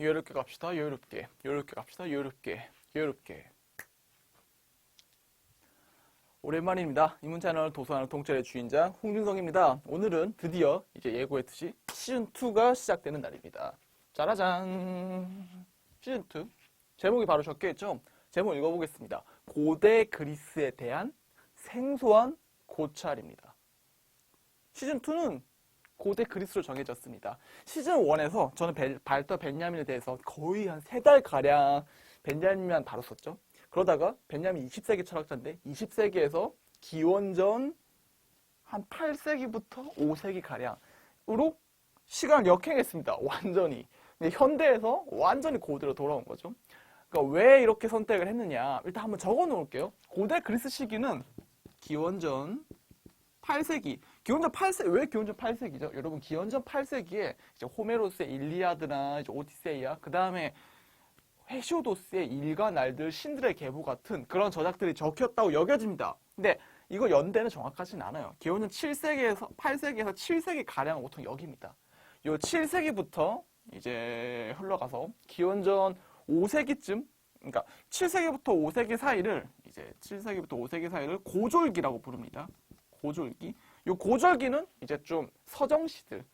여유롭게 갑시다. 여유롭게. 여유롭게 갑시다. 여유롭게. 여유롭게. 오랜만입니다. 이문 채널 도서하는 통찰의 주인장 홍준성입니다. 오늘은 드디어 이제 예고했듯이 시즌 2가 시작되는 날입니다. 짜라잔. 시즌 2. 제목이 바로 적혀 있죠? 제목 읽어보겠습니다. 고대 그리스에 대한 생소한 고찰입니다. 시즌 2는 고대 그리스로 정해졌습니다. 시즌 1에서 저는 벨- 발터 벤야민에 대해서 거의 한 세 달 가량 벤야민만 다뤘었죠. 그러다가 벤야민 20세기 철학자인데 20세기에서 기원전 한 8세기부터 5세기 가량으로 시간을 역행했습니다. 완전히. 현대에서 완전히 고대로 돌아온 거죠. 그러니까 왜 이렇게 선택을 했느냐? 일단 한번 적어 놓을게요. 고대 그리스 시기는 기원전 8세기. 기원전 8세, 왜 기원전 8세기죠? 여러분, 기원전 8세기에 이제 호메로스의 일리아드나 이제 오디세이아, 그 다음에 헤시오도스의 일과 날들, 신들의 계보 같은 그런 저작들이 적혔다고 여겨집니다. 근데 이거 연대는 정확하진 않아요. 기원전 7세기에서, 8세기에서 7세기 가량 보통 여깁니다. 요 7세기부터 이제 흘러가서 기원전 5세기쯤, 그러니까 7세기부터 5세기 사이를 이제 7세기부터 5세기 사이를 고졸기라고 부릅니다. 고졸기. 요 고졸기는 이제 좀 서정시들,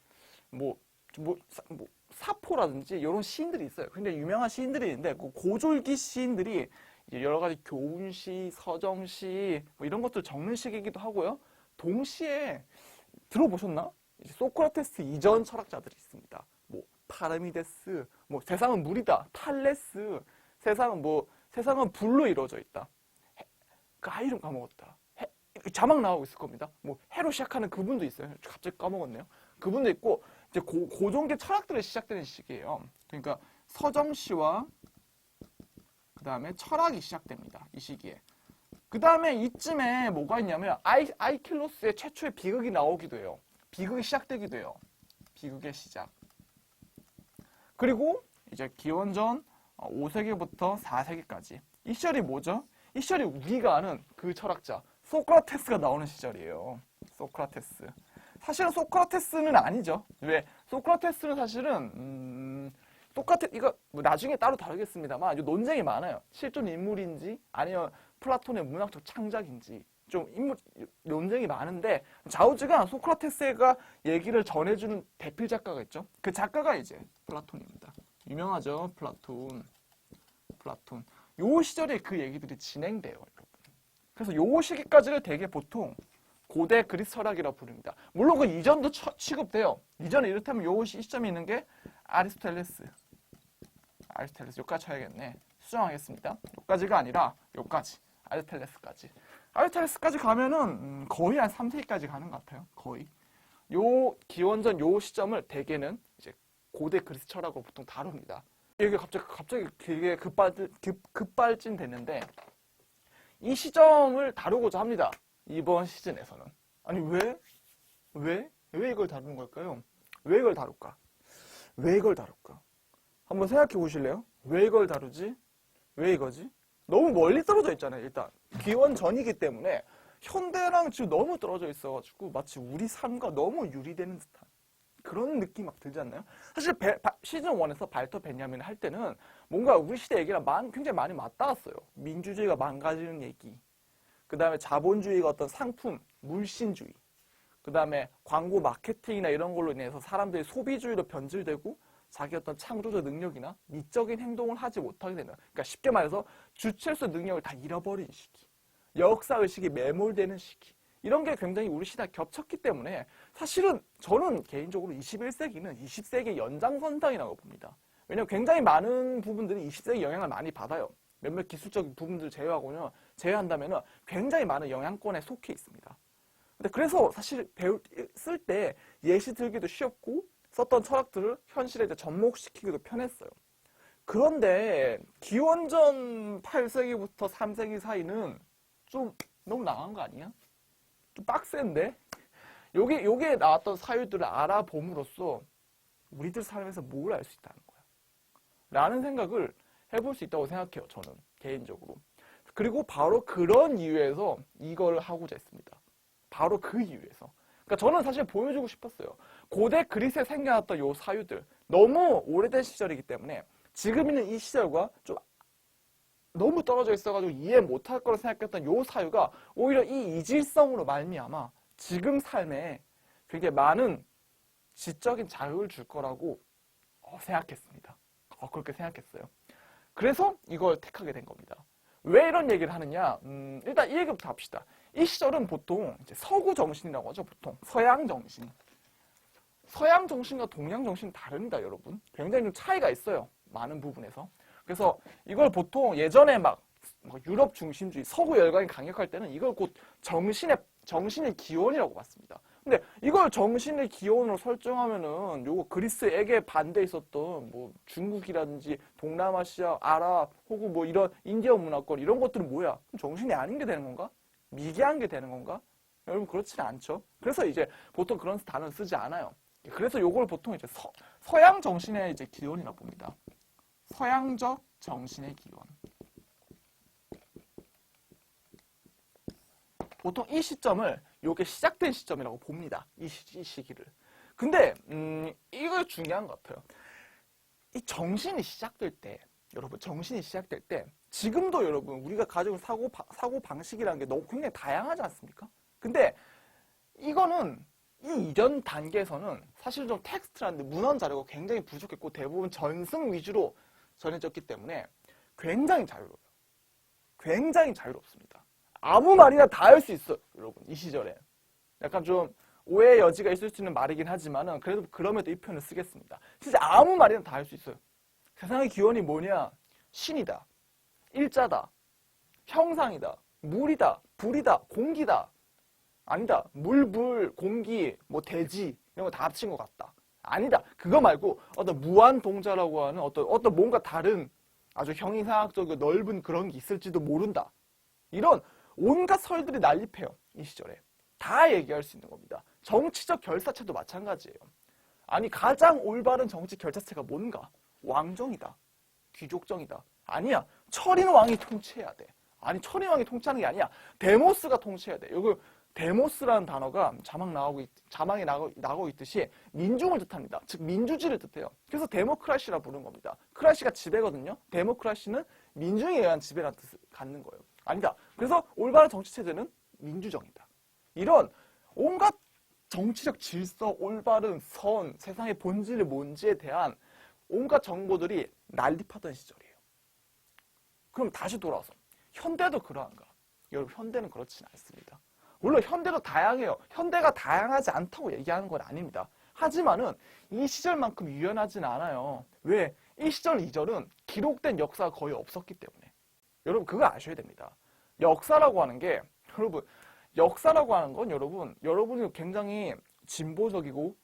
뭐, 좀 뭐, 사, 뭐 사포라든지 이런 시인들이 있어요. 굉장히 유명한 시인들이 있는데 그 고졸기 시인들이 이제 여러 가지 교훈시, 서정시 뭐 이런 것들 적는 시기이기도 하고요. 동시에 들어보셨나? 이제 소크라테스 이전 철학자들이 있습니다. 뭐 파르미데스, 뭐 세상은 물이다, 탈레스, 세상은 뭐 세상은 불로 이루어져 있다. 해- 그 아이름 까먹었다. 해- 자막 나오고 있을 겁니다. 뭐 해로 시작하는 그분도 있어요. 갑자기 까먹었네요. 그분도 있고 이제 고, 고종계 철학들이 시작되는 시기예요. 그러니까 서정시와 그 다음에 철학이 시작됩니다. 이 시기에. 그 다음에 이쯤에 뭐가 있냐면 아이, 아이킬로스의 최초의 비극이 나오기도 해요. 비극이 시작되기도 해요. 비극의 시작. 그리고 이제 기원전 5세기부터 4세기까지. 이 시절이 뭐죠? 이 시절이 우리가 아는 그 철학자 소크라테스가 나오는 시절이에요. 소크라테스. 사실은 소크라테스는 아니죠. 왜? 소크라테스는 사실은 음, 똑같은 이거 뭐 나중에 따로 다루겠습니다만 이 논쟁이 많아요. 실존 인물인지 아니면 플라톤의 문학적 창작인지 좀 인물 논쟁이 많은데 좌우지간 소크라테스가 얘기를 전해주는 대필 작가가 있죠. 그 작가가 이제 플라톤입니다. 유명하죠, 플라톤. 플라톤. 요 시절에 그 얘기들이 진행돼요, 여러분. 그래서 요 시기까지를 되게 보통 고대 그리스 철학이라고 부릅니다. 물론 그 이전도 처- 취급돼요. 이전에 이렇다면 요 시점이 있는 게 아리스토텔레스. 아리스토텔레스 여기까지 쳐야겠네. 수정하겠습니다. 여기까지가 아니라 여기까지. 아리스토텔레스까지. 아리스토텔레스까지 가면은 음, 거의 한 3세기까지 가는 것 같아요. 거의. 요 기원전 요 시점을 대개는 이제 고대 그리스 철학으로 보통 다룹니다. 이게 갑자기 갑자기 길게 급발 급, 급발진 됐는데 이 시점을 다루고자 합니다. 이번 시즌에서는. 아니, 왜? 왜? 왜 이걸 다루는 걸까요? 왜 이걸 다룰까? 왜 이걸 다룰까? 한번 생각해 보실래요? 왜 이걸 다루지? 왜 이거지? 너무 멀리 떨어져 있잖아요, 일단. 기원 전이기 때문에 현대랑 지금 너무 떨어져 있어가지고 마치 우리 삶과 너무 유리되는 듯한 그런 느낌 막 들지 않나요? 사실 배- 바- 시즌 1에서 발터 베냐민을 할 때는 뭔가 우리 시대 얘기랑 많- 굉장히 많이 맞닿았어요. 민주주의가 망가지는 얘기, 그 다음에 자본주의가 어떤 상품, 물신주의. 그 다음에 광고 마케팅이나 이런 걸로 인해서 사람들이 소비주의로 변질되고 자기 어떤 창조적 능력이나 미적인 행동을 하지 못하게 되는. 그러니까 쉽게 말해서 주체수 능력을 다 잃어버린 시기. 역사의식이 매몰되는 시기. 이런 게 굉장히 우리 시대에 겹쳤기 때문에 사실은 저는 개인적으로 21세기는 20세기 연장선상이라고 봅니다. 왜냐하면 굉장히 많은 부분들이 20세기 영향을 많이 받아요. 몇몇 기술적인 부분들을 제외하고는 제외한다면 굉장히 많은 영향권에 속해 있습니다. 근데 그래서 사실 배울 쓸 때 예시 들기도 쉬웠고 썼던 철학들을 현실에 이제 접목시키기도 편했어요. 그런데 기원전 8세기부터 3세기 사이는 좀 너무 나간 거 아니야? 좀 빡센데? 요게 요게 나왔던 사유들을 알아봄으로써 우리들 삶에서 뭘 알 수 있다는 거야. 라는 생각을 해볼 수 있다고 생각해요, 저는. 개인적으로. 그리고 바로 그런 이유에서 이걸 하고자 했습니다. 바로 그 이유에서. 그러니까 저는 사실 보여주고 싶었어요. 고대 그리스에 생겨났던 요 사유들, 너무 오래된 시절이기 때문에 지금 있는 이 시절과 좀 너무 떨어져 있어가지고 이해 못할 거라 생각했던 요 사유가 오히려 이 이질성으로 말미암아 지금 삶에 굉장히 많은 지적인 자유를 줄 거라고 어, 생각했습니다. 어, 그렇게 생각했어요. 그래서 이걸 택하게 된 겁니다. 왜 이런 얘기를 하느냐? 음, 일단 이 얘기부터 합시다. 이 시절은 보통 서구 정신이라고 하죠. 보통 서양 정신. 서양 정신과 동양 정신은 다릅니다, 여러분. 굉장히 좀 차이가 있어요. 많은 부분에서. 그래서 이걸 보통 예전에 막뭐 유럽 중심주의, 서구 열강이 강력할 때는 이걸 곧 정신의 정신의 기원이라고 봤습니다. 근데 이걸 정신의 기원으로 설정하면은 요거 그리스에게 반대 있었던 뭐 중국이라든지 동남아시아, 아랍 혹은 뭐 이런 인디아 문화권 이런 것들은 뭐야? 정신이 아닌 게 되는 건가? 미개한 게 되는 건가? 여러분 그렇지는 않죠. 그래서 이제 보통 그런 단어를 쓰지 않아요. 그래서 요걸 보통 이제 서, 서양 정신의 이제 기원이라 고 봅니다. 서양적 정신의 기원. 보통 이 시점을 요게 시작된 시점이라고 봅니다. 이, 시, 이 시기를. 근데 음, 이거 중요한 것 같아요. 이 정신이 시작될 때, 여러분 정신이 시작될 때 지금도 여러분 우리가 가지고 사고 바- 사고 방식이라는 게 너무 굉장히 다양하지 않습니까? 근데 이거는 이 이전 단계에서는 사실 좀 텍스트라는데 문헌 자료가 굉장히 부족했고 대부분 전승 위주로 전해졌기 때문에 굉장히 자유로워요. 굉장히 자유롭습니다. 아무 말이나 다 할 수 있어요, 여러분 이 시절에. 약간 좀 오해의 여지가 있을 수 있는 말이긴 하지만은 그래도 그럼에도 이 표현을 쓰겠습니다. 진짜 아무 말이나 다 할 수 있어요. 세상의 기원이 뭐냐? 신이다, 일자다, 형상이다, 물이다, 불이다, 공기다. 아니다. 물, 불, 공기, 뭐 대지 이런 거 다 합친 것 같다. 아니다. 그거 말고 어떤 무한 동자라고 하는 어떤 어떤 뭔가 다른 아주 형이상학적이고 넓은 그런 게 있을지도 모른다. 이런 온갖 설들이 난립해요. 이 시절에. 다 얘기할 수 있는 겁니다. 정치적 결사체도 마찬가지예요. 아니 가장 올바른 정치 결사체가 뭔가? 왕정이다. 귀족정이다. 아니야. 철인 왕이 통치해야 돼. 아니 철인 왕이 통치하는 게 아니야. 데모스가 통치해야 돼. 이거 데모스라는 단어가 자막 나오고 있, 자막에 나고, 나고 있듯이 민중을 뜻합니다. 즉 민주주의를 뜻해요. 그래서 데모크라시라 부르는 겁니다. 크라시가 지배거든요. 데모크라시는 민중에 의한 지배라는 뜻을 갖는 거예요. 아니다. 그래서 올바른 정치 체제는 민주정이다. 이런 온갖 정치적 질서, 올바른 선, 세상의 본질이 뭔지에 대한 온갖 정보들이 난립하던 시절이에요. 그럼 다시 돌아와서 현대도 그러한가? 여러분 현대는 그렇지는 않습니다. 물론 현대도 다양해요. 현대가 다양하지 않다고 얘기하는 건 아닙니다. 하지만은 이 시절만큼 유연하진 않아요. 왜? 이 시절 이절은 기록된 역사가 거의 없었기 때문에. 여러분 그거 아셔야 됩니다. 역사라고 하는 게 여러분 역사라고 하는 건 여러분 여러분이 굉장히 진보적이고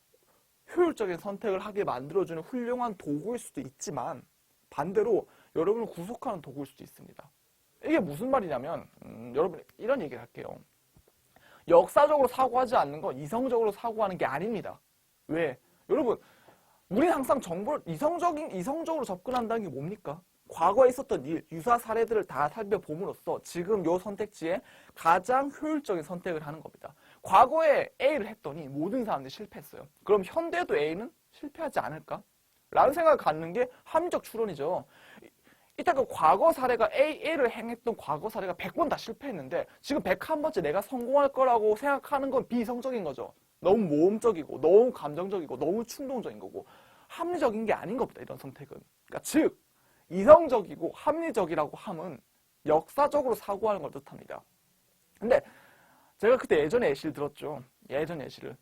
효율적인 선택을 하게 만들어주는 훌륭한 도구일 수도 있지만 반대로 여러분을 구속하는 도구일 수도 있습니다. 이게 무슨 말이냐면 음, 여러분 이런 얘기를 할게요. 역사적으로 사고하지 않는 건 이성적으로 사고하는 게 아닙니다. 왜? 여러분 우리 항상 정보를 이성적인 이성적으로 접근한다는 게 뭡니까? 과거에 있었던 일, 유사 사례들을 다 살펴봄으로써 지금 요 선택지에 가장 효율적인 선택을 하는 겁니다. 과거에 A를 했더니 모든 사람들이 실패했어요. 그럼 현대도 A는 실패하지 않을까? 라는 생각을 갖는 게 합리적 추론이죠. 이따 그 과거 사례가 A, A를 행했던 과거 사례가 100번 다 실패했는데 지금 101번째 내가 성공할 거라고 생각하는 건 비이성적인 거죠. 너무 모험적이고 너무 감정적이고 너무 충동적인 거고 합리적인 게 아닌 겁니다. 이런 선택은. 그러니까 즉 이성적이고 합리적이라고 함은 역사적으로 사고하는 걸 뜻합니다. 근데 제가 그때 예전에 예시를 들었죠. 예전 예시를.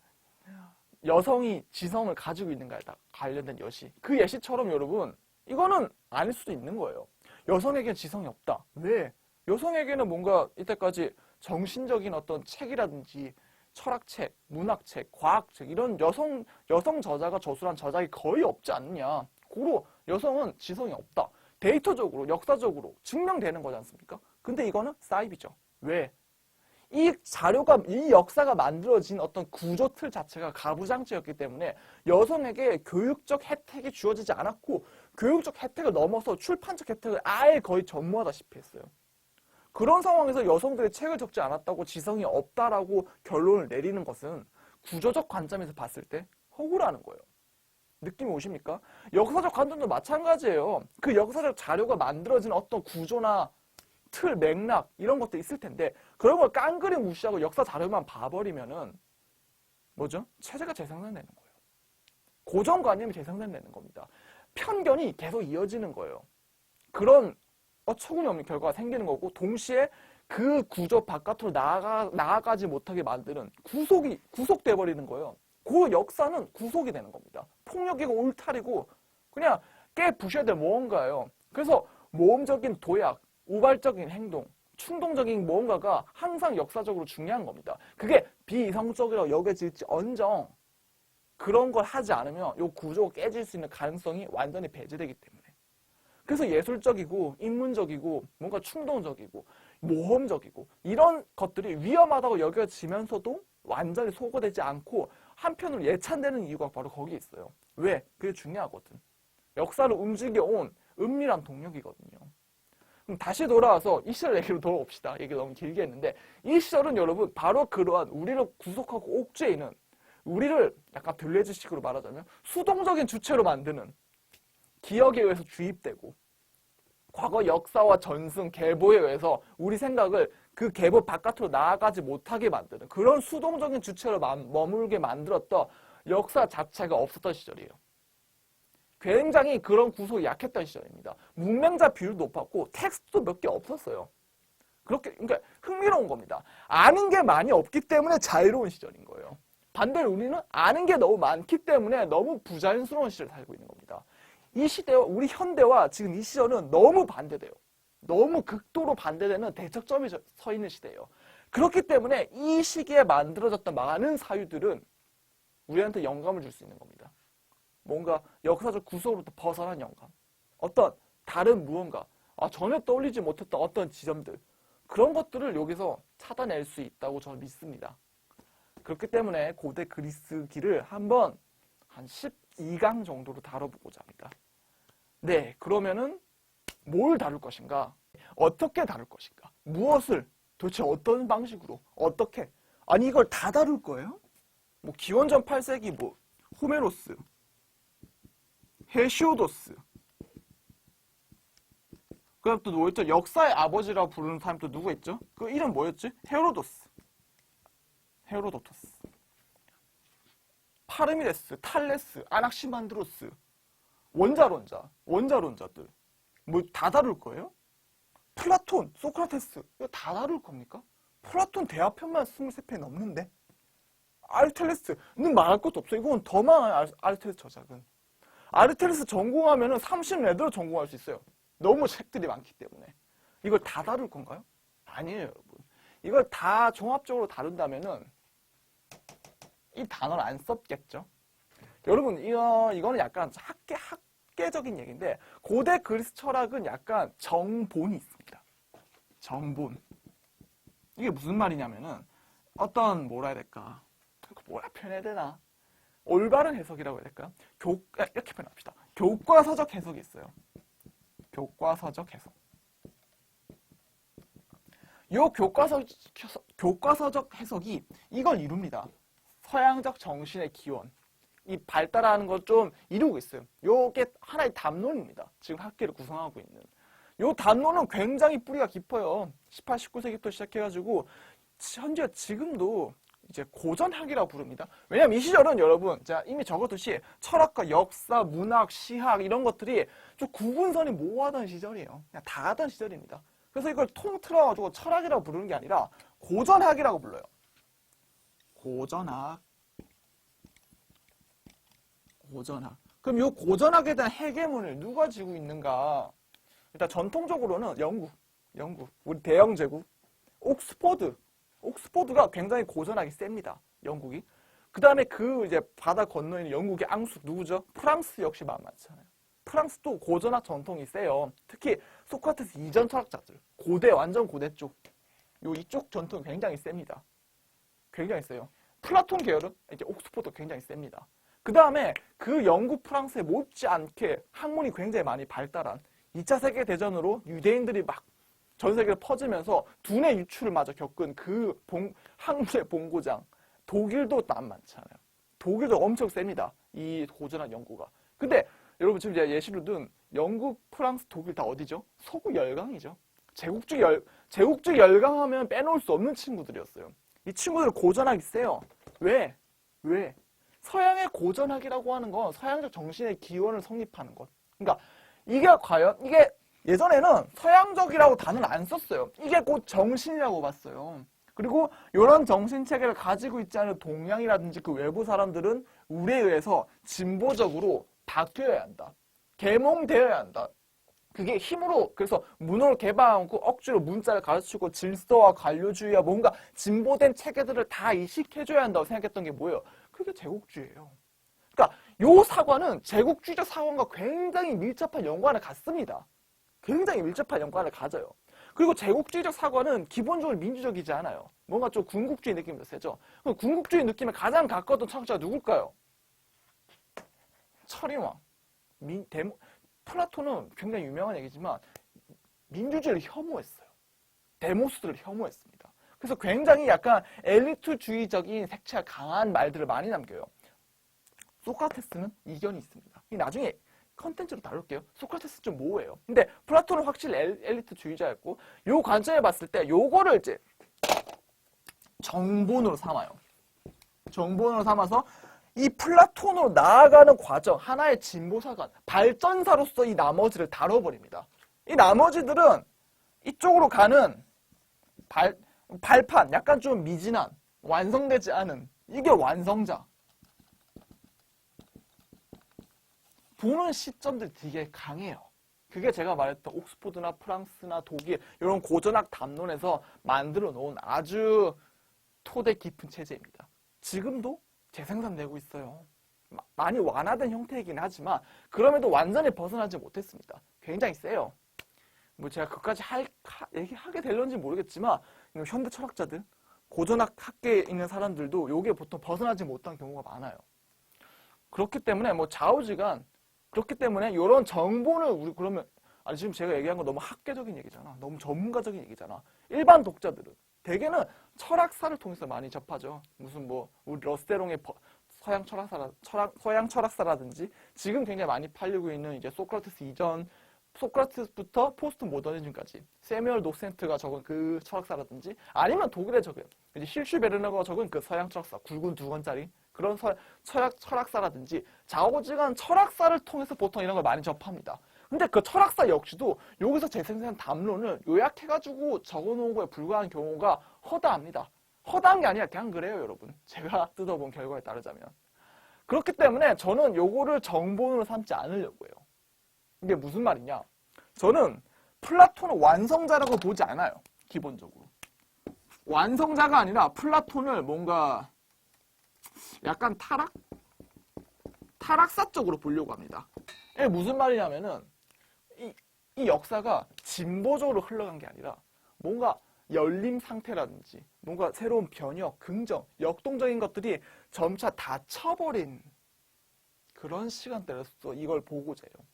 여성이 지성을 가지고 있는가에 다 관련된 예시. 그 예시처럼 여러분, 이거는 아닐 수도 있는 거예요. 여성에게는 지성이 없다. 왜? 여성에게는 뭔가 이때까지 정신적인 어떤 책이라든지 철학책, 문학책, 과학책 이런 여성 여성 저자가 저술한 저작이 거의 없지 않느냐. 고로 여성은 지성이 없다. 데이터적으로, 역사적으로 증명되는 거지 않습니까? 근데 이거는 사이비죠. 왜? 이 자료가, 이 역사가 만들어진 어떤 구조 틀 자체가 가부장제였기 때문에 여성에게 교육적 혜택이 주어지지 않았고, 교육적 혜택을 넘어서 출판적 혜택을 아예 거의 전무하다시피 했어요. 그런 상황에서 여성들이 책을 적지 않았다고 지성이 없다라고 결론을 내리는 것은 구조적 관점에서 봤을 때 허구라는 거예요. 느낌이 오십니까? 역사적 관점도 마찬가지예요. 그 역사적 자료가 만들어진 어떤 구조나 틀, 맥락 이런 것도 있을 텐데 그런 걸 깡그리 무시하고 역사 자료만 봐버리면은 뭐죠? 체제가 재생산되는 거예요. 고정관념이 재생산되는 겁니다. 편견이 계속 이어지는 거예요. 그런 어처구니 없는 결과가 생기는 거고 동시에 그 구조 바깥으로 나아가, 나아가지 못하게 만드는 구속이 구속돼 버리는 거예요. 그 역사는 구속이 되는 겁니다. 폭력이고 울타리고 그냥 깨 부셔야 될 무언가예요. 그래서 모험적인 도약, 우발적인 행동, 충동적인 무언가가 항상 역사적으로 중요한 겁니다. 그게 비이성적이라고 여겨질지 언정 그런 걸 하지 않으면 이 구조가 깨질 수 있는 가능성이 완전히 배제되기 때문에 그래서 예술적이고 인문적이고 뭔가 충동적이고 모험적이고 이런 것들이 위험하다고 여겨지면서도 완전히 소거되지 않고 한편으로 예찬되는 이유가 바로 거기에 있어요. 왜? 그게 중요하거든. 역사를 움직여온 은밀한 동력이거든요. 그럼 다시 돌아와서 이 시절 얘기로 돌아옵시다. 얘기 너무 길게 했는데 이 시절은 여러분 바로 그러한 우리를 구속하고 옥죄 있는 우리를 약간 들레즈식으로 말하자면 수동적인 주체로 만드는 기억에 의해서 주입되고 과거 역사와 전승, 계보에 의해서 우리 생각을 그 계보 바깥으로 나아가지 못하게 만드는 그런 수동적인 주체로 만- 머물게 만들었던 역사 자체가 없었던 시절이에요. 굉장히 그런 구속이 약했던 시절입니다. 문맹자 비율도 높았고 텍스트도 몇 개 없었어요. 그렇게 그러니까 흥미로운 겁니다. 아는 게 많이 없기 때문에 자유로운 시절인 거예요. 반대로 우리는 아는 게 너무 많기 때문에 너무 부자연스러운 시절을 살고 있는 겁니다. 이 시대와 우리 현대와 지금 이 시절은 너무 반대돼요. 너무 극도로 반대되는 대척점이 저- 서 있는 시대예요. 그렇기 때문에 이 시기에 만들어졌던 많은 사유들은 우리한테 영감을 줄 수 있는 겁니다. 뭔가 역사적 구속으로부터 벗어난 영감. 어떤 다른 무언가. 아, 전혀 떠올리지 못했던 어떤 지점들. 그런 것들을 여기서 찾아낼 수 있다고 저는 믿습니다. 그렇기 때문에 고대 그리스기를 한번 한 12강 정도로 다뤄보고자 합니다. 네, 그러면은 뭘 다룰 것인가? 어떻게 다룰 것인가? 무엇을 도대체 어떤 방식으로 어떻게? 아니 이걸 다 다룰 거예요? 뭐 기원전 8세기 뭐 호메로스, 헤시오도스. 그다음 또 누구였죠? 역사의 아버지라고 부르는 사람 또 누구 있죠? 그 이름 뭐였지? 헤로도스. 헤로도토스. 파르미데스, 탈레스, 아낙시만드로스. 원자론자, 원자론자들. 뭐 다 다룰 거예요? 플라톤, 소크라테스. 이거 다 다룰 겁니까? 플라톤 대화편만 23편 넘는데? 아르텔레스는 말할 것도 없어. 이건 더 많아요, 알- 아르텔레스 저작은. 아르텔레스 전공하면 은 30레드로 전공할 수 있어요. 너무 책들이 많기 때문에. 이걸 다 다룰 건가요? 아니에요, 여러분. 이걸 다 종합적으로 다룬다면 은 이 단어를 안 썼겠죠? 여러분, 이거, 이거는 약간 학계, 학계적인 얘기인데, 고대 그리스 철학은 약간 정본이 있습니다. 정본. 이게 무슨 말이냐면은, 어떤, 뭐라 해야 될까. 그 뭐라 표현해야 되나. 올바른 해석이라고 해야 될까? 교, 아, 이렇게 표현합시다. 교과서적 해석이 있어요. 교과서적 해석. 요 교과서, 교과서적 해석이 이걸 이룹니다. 서양적 정신의 기원. 이 발달하는 걸좀 이루고 있어요. 요게 하나의 담론입니다. 지금 학계를 구성하고 있는. 요 담론은 굉장히 뿌리가 깊어요. 18, 19세기부터 시작해가지고 현재 지금도 이제 고전학이라고 부릅니다. 왜냐면 이 시절은 여러분, 제가 이미 적었듯이 철학과 역사, 문학, 시학 이런 것들이 좀 구분선이 모호하던 시절이에요. 그냥 다 하던 시절입니다. 그래서 이걸 통틀어가지고 철학이라고 부르는 게 아니라 고전학이라고 불러요. 고전학. 고전학. 그럼 이 고전학에 대한 해계문을 누가 지고 있는가? 일단 전통적으로는 영국, 영국, 우리 대영 제국, 옥스퍼드, 옥스퍼드가 굉장히 고전학이 셉니다. 영국이. 그 다음에 그 이제 바다 건너 있는 영국의 앙숙 누구죠? 프랑스 역시 만만치않아요. 프랑스도 고전학 전통이 세요. 특히 소크라테스 이전 철학자들, 고대 완전 고대 쪽, 요 이쪽 전통이 굉장히 셉니다. 굉장히 세요. 플라톤 계열은 이제 옥스퍼드 굉장히 셉니다. 그 다음에 그 영국 프랑스에 못지않게 학문이 굉장히 많이 발달한 2차 세계대전으로 유대인들이 막 전 세계로 퍼지면서 두뇌 유출을 마저 겪은 그 봉, 학문의 본고장 독일도 만만치 않아요. 독일도 엄청 셉니다. 이 고전학 연구가. 근데 여러분 지금 제가 예시로 든 영국, 프랑스, 독일 다 어디죠? 서구 열강이죠. 제국주의 열, 제국주의 열강하면 빼놓을 수 없는 친구들이었어요. 이 친구들 고전학이 세요. 왜? 왜? 서양의 고전학이라고 하는 건 서양적 정신의 기원을 성립하는 것. 그러니까 이게 과연 이게 예전에는 서양적이라고 단어를 안 썼어요. 이게 곧 정신이라고 봤어요. 그리고 이런 정신 체계를 가지고 있지 않은 동양이라든지 그 외부 사람들은 우리에 의해서 진보적으로 바뀌어야 한다. 계몽되어야 한다. 그게 힘으로 그래서 문호를 개방하고 억지로 문자를 가르치고 질서와 관료주의와 뭔가 진보된 체계들을 다 이식해줘야 한다고 생각했던 게 뭐예요? 그게 제국주의예요. 그러니까 요 사관은 제국주의적 사관과 굉장히 밀접한 연관을 갖습니다. 굉장히 밀접한 연관을 가져요. 그리고 제국주의적 사관은 기본적으로 민주적이지 않아요. 뭔가 좀 군국주의 느낌이 더 세죠. 군국주의 느낌에 가장 가까웠던 철학자가 누굴까요? 철인왕. 민, 데모, 플라톤은 굉장히 유명한 얘기지만 민주주의를 혐오했어요. 데모스들을 혐오했습니다. 그래서 굉장히 약간 엘리트주의적인 색채가 강한 말들을 많이 남겨요. 소크라테스는 이견이 있습니다. 이 나중에 컨텐츠로 다룰게요. 소크라테스 좀 모호해요. 근데 플라톤은 확실히 엘, 엘리트주의자였고 요 관점에 봤을 때 요거를 이제 정본으로 삼아요. 정본으로 삼아서 이 플라톤으로 나아가는 과정, 하나의 진보사관, 발전사로서 이 나머지를 다뤄버립니다. 이 나머지들은 이쪽으로 가는 발, 발판, 약간 좀 미진한, 완성되지 않은, 이게 완성자. 보는 시점들이 되게 강해요. 그게 제가 말했던 옥스포드나 프랑스나 독일, 이런 고전학 담론에서 만들어 놓은 아주 토대 깊은 체제입니다. 지금도 재생산되고 있어요. 마- 많이 완화된 형태이긴 하지만 그럼에도 완전히 벗어나지 못했습니다. 굉장히 세요. 뭐 제가 그까지 할, 하, 얘기하게 될런지 모르겠지만 현대 철학자들, 고전학 학계에 있는 사람들도 요게 보통 벗어나지 못한 경우가 많아요. 그렇기 때문에 뭐 좌우지간 그렇기 때문에 이런 정보는 우리 그러면 아니 지금 제가 얘기한 건 너무 학계적인 얘기잖아. 너무 전문가적인 얘기잖아. 일반 독자들은 대개는 철학사를 통해서 많이 접하죠. 무슨 뭐 우리 러스테롱의 버- 서양 철학사라 철학 서양 철학사라든지 지금 굉장히 많이 팔리고 있는 이제 소크라테스 이전 소크라테스부터 포스트 모더니즘까지 세뮤얼 노센트가 적은 그 철학사라든지 아니면 독일에 적은 이제 힐슈베르너가 적은 그 서양 철학사 굵은 두 권짜리 그런 서, 철학 철학사라든지 좌우지간 철학사를 통해서 보통 이런 걸 많이 접합니다. 근데 그 철학사 역시도 여기서 재생산 담론을 요약해가지고 적어놓은 거에 불과한 경우가 허다합니다. 허다한 게 아니라 그냥 그래요, 여러분. 제가 뜯어본 결과에 따르자면. 그렇기 때문에 저는 요거를 정본으로 삼지 않으려고 해요. 이게 무슨 말이냐? 저는 플라톤을 완성자라고 보지 않아요. 기본적으로. 완성자가 아니라 플라톤을 뭔가 약간 타락? 타락사 쪽으로 보려고 합니다. 이게 무슨 말이냐면은 이, 이 역사가 진보적으로 흘러간 게 아니라 뭔가 열림 상태라든지 뭔가 새로운 변혁, 긍정, 역동적인 것들이 점차 닫혀버린 그런 시간대로서 이걸 보고자 해요.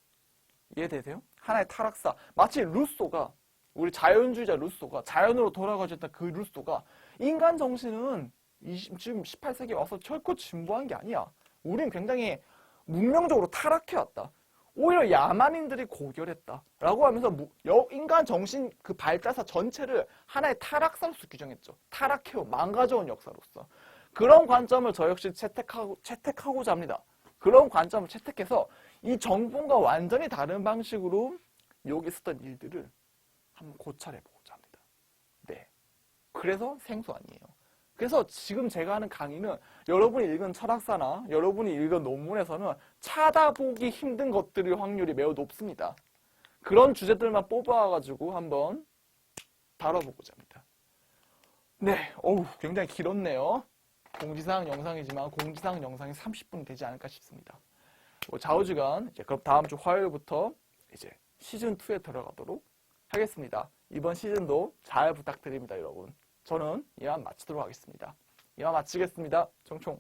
이해되세요? 하나의 타락사. 마치 루소가 우리 자연주의자 루소가 자연으로 돌아가셨던 그 루소가 인간 정신은 20, 지금 18세기에 와서 철코 진보한 게 아니야. 우린 굉장히 문명적으로 타락해왔다. 오히려 야만인들이 고결했다. 라고 하면서 인간 정신 그 발달사 전체를 하나의 타락사로서 규정했죠. 타락해온, 망가져온 역사로서. 그런 관점을 저 역시 채택하고, 채택하고자 합니다. 그런 관점을 채택해서 이 정본과 완전히 다른 방식으로 여기 있었던 일들을 한번 고찰해 보고자 합니다. 네. 그래서 생소 아니에요. 그래서 지금 제가 하는 강의는 여러분이 읽은 철학사나 여러분이 읽은 논문에서는 찾아보기 힘든 것들의 확률이 매우 높습니다. 그런 주제들만 뽑아가지고 한번 다뤄보고자 합니다. 네, 어우, 굉장히 길었네요. 공지사항 영상이지만 공지사항 영상이 30분 되지 않을까 싶습니다. 뭐 좌우지간 이제 그럼 다음 주 화요일부터 이제 시즌 2에 들어가도록 하겠습니다. 이번 시즌도 잘 부탁드립니다, 여러분. 저는 이만 마치도록 하겠습니다. 이만 마치겠습니다. 총총.